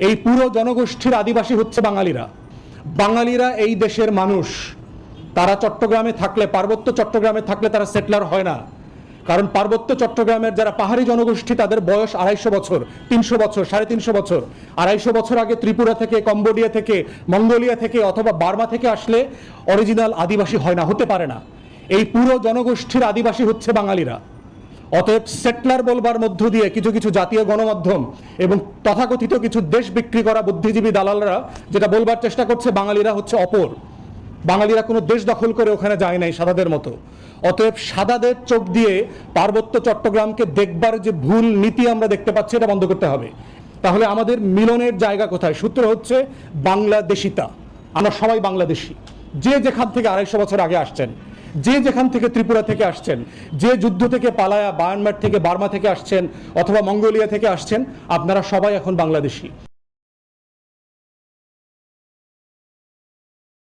এই পুরো জনগোষ্ঠীর আদিবাসী হচ্ছে বাঙালিরা। বাঙালিরা এই দেশের মানুষ। তারা চট্টগ্রামে থাকলে, পার্বত্য চট্টগ্রামে থাকলে তারা সেটলার হয় না। কারণ পার্বত্য চট্টগ্রামের যারা পাহাড়ি জনগোষ্ঠী, তাদের বয়স আড়াইশো বছর, তিনশো বছর, সাড়ে তিনশো বছর। আড়াইশো বছর আগে ত্রিপুরা থেকে, কম্বোডিয়া থেকে, মঙ্গোলিয়া থেকে অথবা বার্মা থেকে আসলে অরিজিনাল আদিবাসী হয় না, হতে পারে না। এই পুরো জনগোষ্ঠীর আদিবাসী হচ্ছে বাঙালিরা। অতএব সেটলার বলবার মধ্য দিয়ে কিছু কিছু জাতীয় গণমাধ্যম এবং তথাকথিত কিছু দেশ বিক্রি করা বুদ্ধিজীবী দালালরা যেটা বলবার চেষ্টা করছে, বাঙালিরা হচ্ছে অপর। বাঙালিরা কোনো দেশ দখল করে ওখানে যায় নাই সাদাদের মতো। অতএব সাদাদের চোখ দিয়ে পার্বত্য চট্টগ্রামকে দেখবার যে ভুল নীতি আমরা দেখতে পাচ্ছি, এটা বন্ধ করতে হবে। তাহলে আমাদের মিলনের জায়গা কোথায়? সূত্র হচ্ছে বাংলাদেশিতা। আমরা সবাই বাংলাদেশি। যে যেখান থেকে আড়াইশো বছর আগে আসছেন যে যেখান থেকে ত্রিপুরা থেকে আসছেন, যে যুদ্ধ থেকে পালায়া বায়ানমার থেকে বার্মা থেকে আসছেন অথবা মঙ্গোলিয়া থেকে আসছেন, আপনারা সবাই এখন বাংলাদেশি।